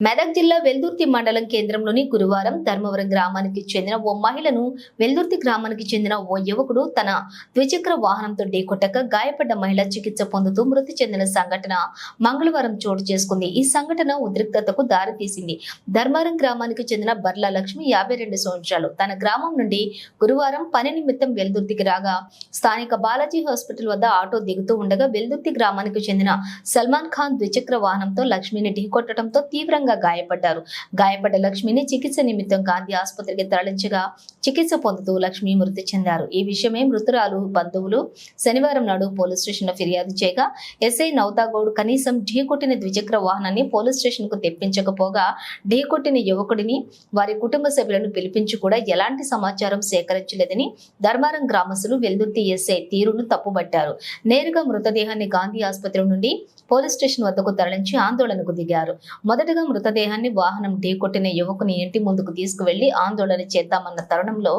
మెదక్ జిల్లా వెల్దుర్తి మండలం కేంద్రంలోని గురువారం ధర్మవరం గ్రామానికి చెందిన ఓ మహిళను వెల్దుర్తి గ్రామానికి చెందిన ఓ యువకుడు తన ద్విచక్ర వాహనంతో ఢీకొట్టక గాయపడ్డ మహిళ చికిత్స పొందుతూ మృతి చెందిన సంఘటన మంగళవారం చోటు చేసుకుంది. ఈ సంఘటన ఉద్రిక్తతకు దారితీసింది ధర్మవరం గ్రామానికి చెందిన బర్ల లక్ష్మి యాభై రెండు సంవత్సరాలు. తన గ్రామం నుండి గురువారం పని నిమిత్తం వెల్దుర్తికి రాగా స్థానిక బాలాజీ హాస్పిటల్ వద్ద ఆటో దిగుతూ ఉండగా వెల్దుర్తి గ్రామానికి చెందిన సల్మాన్ ఖాన్ ద్విచక్ర వాహనంతో లక్ష్మిని ఢీకొట్టడంతో తీవ్రంగా గాయపడ్డారు. గాయపడ్డ లక్ష్మిని చికిత్స నిమిత్తం గాంధీ ఆసుపత్రికి తరలించగా చికిత్స పొందుతూ లక్ష్మి మృతి చెందారు. ఈ విషయమై మృతురాలు బంధువులు శనివారం నాడు పోలీస్ స్టేషన్ ఫిర్యాదు చేయగా ఎస్ఐ నౌతాగౌడ్ కనీసం ఢీకొట్టిన ద్విచక్ర వాహనాన్ని పోలీస్ స్టేషన్కు తెప్పించకపోగా ఢీకొట్టిన యువకుడిని వారి కుటుంబ సభ్యులను పిలిపించి కూడా ఎలాంటి సమాచారం సేకరించలేదని ధర్మారం గ్రామస్తులు వెల్దుర్తి ఎస్ఐ తీరును తప్పుబట్టారు. నేరుగా మృతదేహాన్ని గాంధీ ఆసుపత్రి నుండి పోలీస్ స్టేషన్ వద్దకు తరలించి ఆందోళనకు దిగారు. మొదటగా మృతదేహాన్ని వాహనం ఢీకొట్టిన యువకుని ఇంటి ముందుకు తీసుకువెళ్ళి ఆందోళన చేద్దామన్న తరుణంలో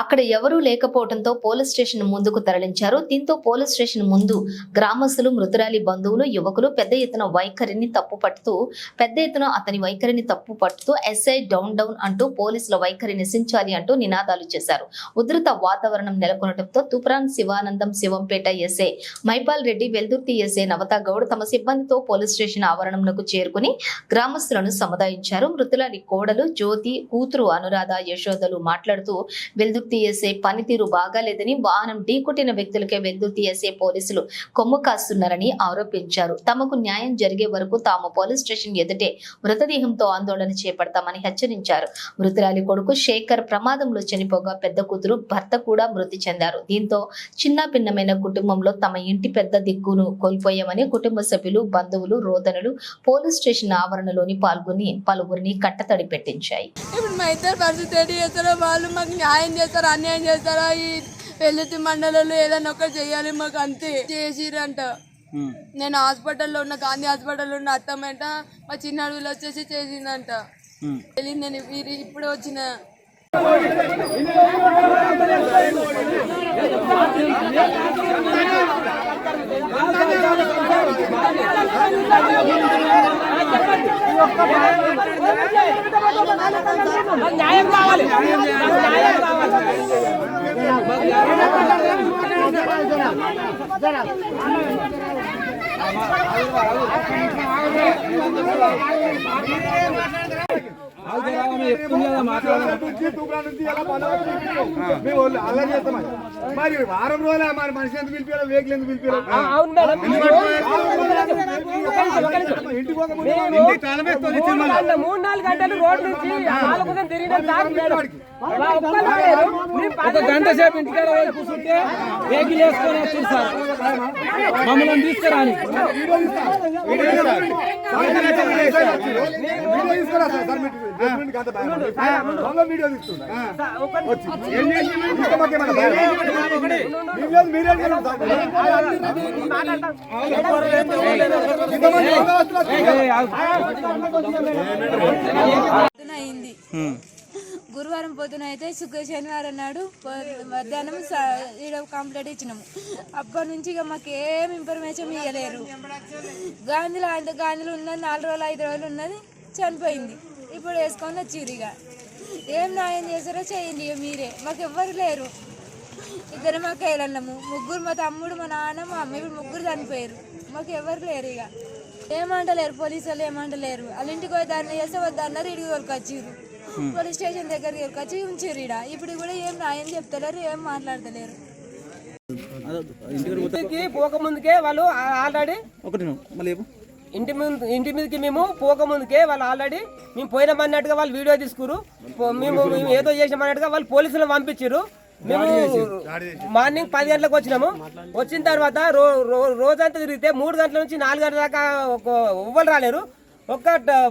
అక్కడ ఎవరూ లేకపోవడంతో పోలీస్ స్టేషన్ ముందుకు తరలించారు. దీంతో పోలీస్ స్టేషన్ ముందు గ్రామస్తులు మృతురాలి బంధువులు యువకులు పెద్ద ఎత్తున వైఖరిని తప్పు పట్టుతూ పెద్ద ఎత్తున అతని వైఖరిని తప్పు పట్టుతూ ఎస్ఐ డౌన్ డౌన్ అంటూ పోలీసుల వైఖరి నిశించాలి అంటూ నినాదాలు చేశారు. ఉధృత వాతావరణం నెలకొనడంతో తుప్రాన్ శివానందం శివంపేట ఎస్ఐ మైపాల్ రెడ్డి వెల్దుర్తి ఎస్ఐ నవతా గౌడ్ తమ సిబ్బందితో పోలీస్ స్టేషన్ ఆవరణంలోకి చేరుకుని గ్రామస్తులను సముదాయించారు. మృతులని కోడలు జ్యోతి కూతురు అనురాధ యశోదలు మాట్లాడుతూ వెల్దుర్తి ఎస్ఐ పనితీరు బాగాలేదని వాహనం ఢీకొట్టిన వ్యక్తులకే వెల్దుర్తి ఎస్ఐ పోలీసులు కొమ్ము కాస్తున్నారని ఆరోపించారు. తమకు న్యాయం జరిగే వరకు తాము పోలీస్ స్టేషన్ ఎదుటే మృతదేహంతో ఆందోళన చేపడతామని హెచ్చరించారు. మృతురాలి కొడుకు శేఖర్ ప్రమాదంలో చనిపోగా పెద్ద కూతురు భర్త కూడా మృతి చెందారు. దీంతో చిన్న భిన్నమైన కుటుంబంలో తమ ఇంటి పెద్ద దిక్కును కోల్పోయామని కుటుంబ సభ్యులు బంధువులు రోదనలు పోలీస్ స్టేషన్ ఆవరణలోని పాల్గొని పలువురిని కట్టతడి పెట్టించాయి. ఇప్పుడు మా ఇద్దరు పరిస్థితి ఏంటి చేస్తారో? వాళ్ళు మాకు న్యాయం చేస్తారో? అన్యాయం చేస్తారో? ఈ వెల్లుతి మండలంలో ఏదైనా ఒకటి చేయాలి మాకు అంతే. చేసిరంట. నేను హాస్పిటల్లో ఉన్న గాంధీ హాస్పిటల్లో ఉన్న అత్తమ్మట మా చిన్న అడవులు వచ్చేసి చేసిందంట. తెలియదు నేను వీరి ఇప్పుడు వచ్చిన న్యాయం కావాలి న్యాయం కావాలి మేము వాళ్ళు అల్లరి చేస్తామని మరి వారం రోజుల మరి మనిషి ఎందుకు పిలిపారు వెహికల్ ఎందుకు పిలిపారు మేడం గంటలు- నాలుగు రోడ్ నుంచి ఒక గంట సేపు ఇంటికాడ కూర్చుంటే వెహికల్ వేసుకొని వచ్చారు సార్ మమ్మల్ని తీసుకురాని వీడియో తీసుకురా సార్ అంత అయింది గురువారం పొద్దున అయితే శుక్ర శనివారం నాడు మధ్యాహ్నం ఈడ కంప్లైంట్ ఇచ్చినాము అప్పటి నుంచి ఇక మాకు ఏం ఇన్ఫర్మేషన్ ఇవ్వలేరు గాంధీలో అంటే గాంధీలో ఉన్నది నాలుగు రోజులు ఐదు రోజులు ఉన్నది చనిపోయింది ఇప్పుడు వేసుకొని వచ్చిర్రు ఇక ఏం న్యాయం చేశారో చేయండి ఇక మీరే. మాకు ఎవ్వరు లేరు. ఇద్దరు మాకు వెళ్ళము ముగ్గురు మా తమ్ముడు మా నాన్న మా అమ్మ ఇప్పుడు ముగ్గురు చనిపోయారు. మాకు ఎవరు లేరు ఇక. ఏమంటలేరు పోలీసు వాళ్ళు ఏమంటలేరు. వాళ్ళ ఇంటికి పోయి దాన్ని చేస్తే వద్దు అన్నారు ఇడికి తోలుకొచ్చిర్రు. పోలీస్ స్టేషన్ దగ్గరికి తోలుకొచ్చి ఉంచిర్రు ఇడ. ఇప్పుడు కూడా ఏం న్యాయం చెప్తలేరు ఏం మాట్లాడతలేరు. ఇంటికి పోకముందుకే వాళ్ళు ఆల్రెడీ ఒకటి మళ్ళీ ఇంటి ముందు ఇంటి మీదకి మేము పోకముందుకే వాళ్ళు ఆల్రెడీ మేము పోయినామన్నట్టుగా వాళ్ళు వీడియో తీసుకురు. మేము మేము ఏదో చేసామన్నట్టుగా వాళ్ళు పోలీసులు పంపించారు మేము మార్నింగ్ పది గంటలకు వచ్చినాము. వచ్చిన తర్వాత రోజంతా తిరిగితే మూడు గంటల నుంచి నాలుగు గంటల దాకా ఒక ఎవ్వరు రాలేరు. ఒక్క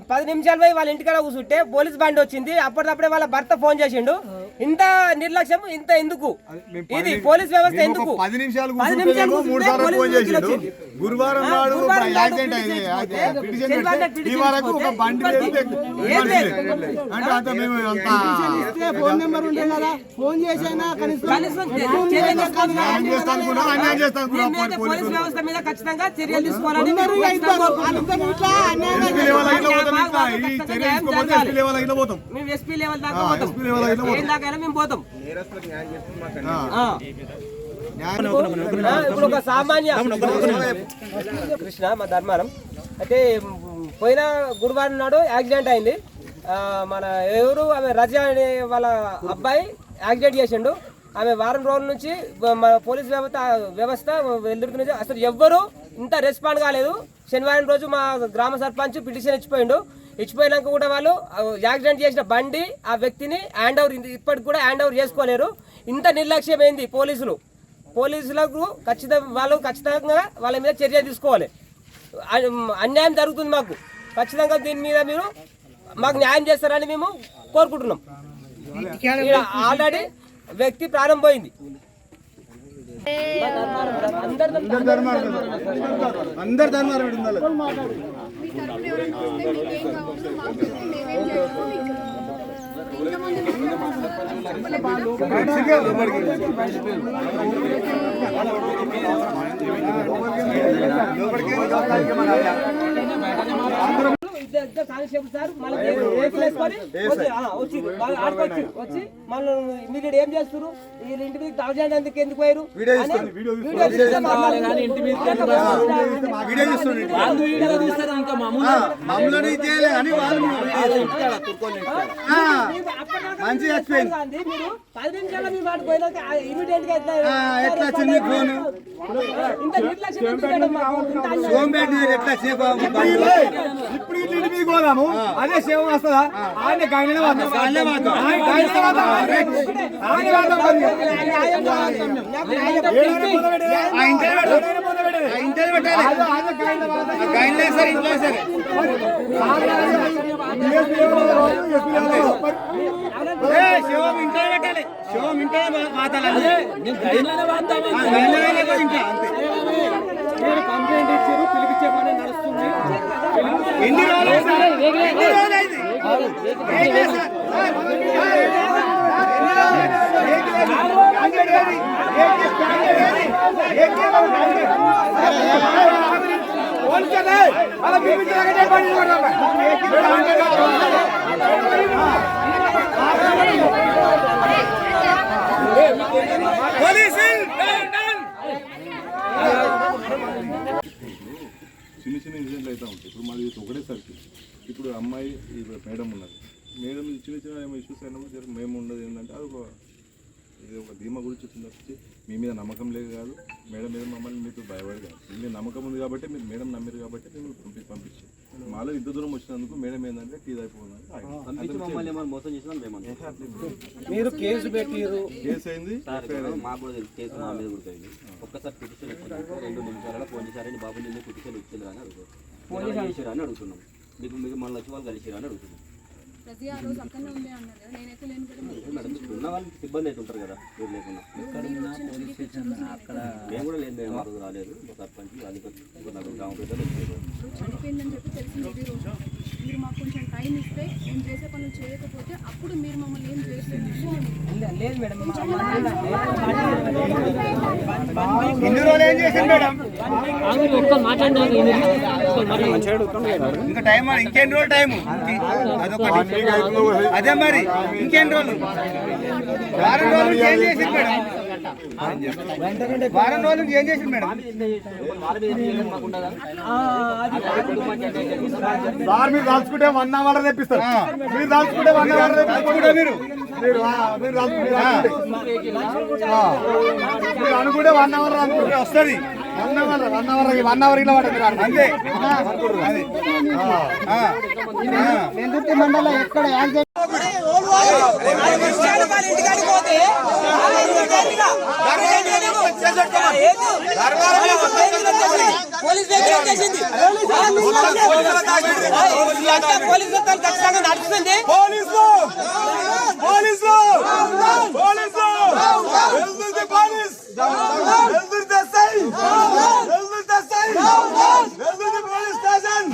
పది నిమిషాలు పోయి వాళ్ళ ఇంటికాడ కూర్చుంటే పోలీస్ బండి వచ్చింది. అప్పటికప్పుడే వాళ్ళ భర్త ఫోన్ చేసిండు. ఇంత నిర్లక్ష్యం ఇంత ఎందుకు? ఇది పోలీస్ వ్యవస్థ ఎందుకు? పది నిమిషాలు పది కూర్చుంటే నిమిషాలు ఏమో కూర్చుంటే మూడు సార్లు పోలీసు ఫోన్ చేసిండు. వచ్చింది. గురువారం నాడు యాక్సిడెంట్ అయింది. ఫోన్ నెంబర్ ఉంటే కదా. ఫోన్ చేసైనా కనీసం? కనీసం చర్యలు తీసుకోవాలి. న్యాయం చేస్తా అనుకున్నాం అన్యాయం చేస్తా దీని అనుకున్నాం. మీద పోలీస్ వ్యవస్థ మీద ఖచ్చితంగా చర్యలు తీసుకోవాలని లెవెల్ అయినా పోతాం మాకు- ఇంకా. మాకు ఈ ఖచ్చితంగా చర్య న్యాయం తీసుకోకపోతే జరగాలి. ఎస్పీ లెవెల్ అయినా పోతాం మేము ఎస్పీ లెవెల్ దాకా ఆ, పోతాం ఎస్పీ లెవెల్ అయినా పోతాం. ఏం దాకా మేము పోతాం ఆ. ఆ. ఆ, ఇప్పుడు ఒక సామాన్య కృష్ణ మా ధర్మారం అయితే మ్, పోయిన గురువారం నాడు యాక్సిడెంట్ అయింది ఆ, మన ఎవరు ఆమె రజా అనే వాళ్ళ అబ్బాయి యాక్సిడెంట్ చేసిండు ఆమె వారం రోజుల నుంచి బ- మన పోలీస్ వ్యవస్థ వ్యవస్థ వెళ్తున్న అసలు ఎవ్వరు ఇంత రెస్పాండ్ కాలేదు. శనివారం రోజు మా గ్రామ సర్పంచ్ పిటిషన్ ఇచ్చిపోయిండు. ఇచ్చిపోయినాక కూడా వాళ్ళు యాక్సిడెంట్ చేసిన బండి ఆ వ్యక్తిని హ్యాండ్ ఓవర్ ఇప్పటికి కూడా హ్యాండ్ ఓవర్ చేసుకోలేరు. ఇంత నిర్లక్ష్యమైంది పోలీసులు? పోలీసులకు ఖచ్చితంగా వాళ్ళు ఖచ్చితంగా వాళ్ళ మీద చర్య తీసుకోవాలి. అన్- అన్యాయం జరుగుతుంది మాకు. ఖచ్చితంగా దీని మీద మీరు మాకు న్యాయం చేస్తారని మేము కోరుకుంటున్నాం. ఆల్రెడీ వ్యక్తి ప్రాణం పోయింది అందరి అందరు ధర్మారం ఈడ ఉండాలి. మీ ఇద్దరు కానిస్టేబుల్ సార్ మళ్ళీ వేసుకొని వచ్చి ఆ, వచ్చి వాళ్ళు ఆడుకొచ్చి వచ్చి మళ్ళీ మీరు ఏం చేస్తారు వీళ్ళ ఇంటి మీద ఎందుకు ఎందుకు పోయారు మంచి మీరు పది మీ మాట ఇమీడియట్గా ఎట్లా ఫోన్ ఇంత నిర్లక్ష్యం ఎట్లా సేపు ఇప్పుడు ఇంటి మీద పోదాము. అదే సేవ వస్తుందా ఆయన గాయనే శివం ఇంట్లో పెట్టాలి. శివం ఇంట్లో మాట్లాడాలి నేను గైడ్లైనా నేను కంప్లైంట్ ఇచ్చారు పిలిపించే పని నడుస్తుంది ఎన్ని అయింది? ఏం చేశారు? సార్, చిన్న చిన్న ఇన్సిడెంట్లు అయితే ఉంటాయి. ఇప్పుడు మాది ఒకటే సర్కిల్ ఇప్పుడు అమ్మాయి ఈ మేడం ఉన్నది. మేడం చిన్న చిన్న ఇష్యూస్ అయినప్పుడు జర మేము ఉండదు ఏంటంటే అది ఒక ఇది ఒక ధీమా గురించి వచ్చింది తప్పించి మీ మీద నమ్మకం లేదు కాదు. మేడం మీద మమ్మల్ని మీకు భయపడి కాదు. మీ మీద నమ్మకం ఉంది కాబట్టి మీరు మేడం నమ్మిరు కాబట్టి మేము పంపి పంపించాం. మాలో ఇంత దూరం వచ్చినందుకు మేడం ఏంటంటే టీ అయిపోయింది మీరు కేసు పెట్టిరు కేసు అయింది ఒక్కసారి పిటిషన్ వచ్చింది రెండు నిమిషాలలో ఫోన్ చేశారని బాబు నిన్న పిటిషన్ ఇచ్చింది అని అడుగుతారు ఫోన్ చేశారు. అని అడుగుతున్నాం. మీకు మీకు మళ్ళీ వచ్చి వాళ్ళు కలిసిరు అని అడుగుతున్నాం. ప్రతి ఆ రోజు అక్కడనే ఉంది అన్నారు కదా నేనైతే లేను కదా మేడం ఇప్పుడు ఉన్న వాళ్ళు సిబ్బంది అయితే ఉంటారు కదా మీరు లేకుండా. మేము కూడా లేదు మేము ఆ రోజు రాలేదు. మా సర్పంచ్ వాళ్ళు ఒక నలుగురు గ్రామ పెద్దలు వచ్చారు. చనిపోయిందని చెప్పి తెలిసింది ఇది రోజు. మీరు మాకు కొంచెం టైం ఇస్తే మేము చేసే పనులు చేయకపోతే అప్పుడు మీరు మమ్మల్ని ఏం చేయలేదు లేదు మేడం. ఇంకా టైం ఇంకెన్ని రోజులు టైం అదొకటి. అదే మరి ఇంకెన్ని రోజులు? వారం రోజుల ఏం చేసింది మేడం? వారం రోజుల ఏం చేసింది మేడం? సార్ మీరు దాల్చుకుంటే వన్ అవర్ తెప్పిస్తారు. మీరు దాల్చుకుంటే వన్ అవర్ తెప్పించుకుంటే మీరు. మీరు అనుకుంటే వన్ అవర్ అనుకుంటే వస్తుంది. వన్ అవర్ ఇలా అంతే ఎక్కడ పోలీస్ వెహికల్ వచ్చేసింది పోలీస్ ఖచ్చితంగా నడుస్తుంది పోలీసులు పోలీసులు పోలీసులు police police station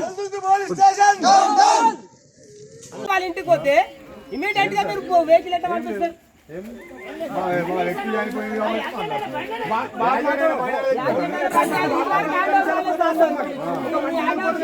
Veldurthi police station వాళ్ళ ఇంటికి పోతే ఇమీడియట్గా మీరు వెహికల్ ఎట్లా పంపిస్తారు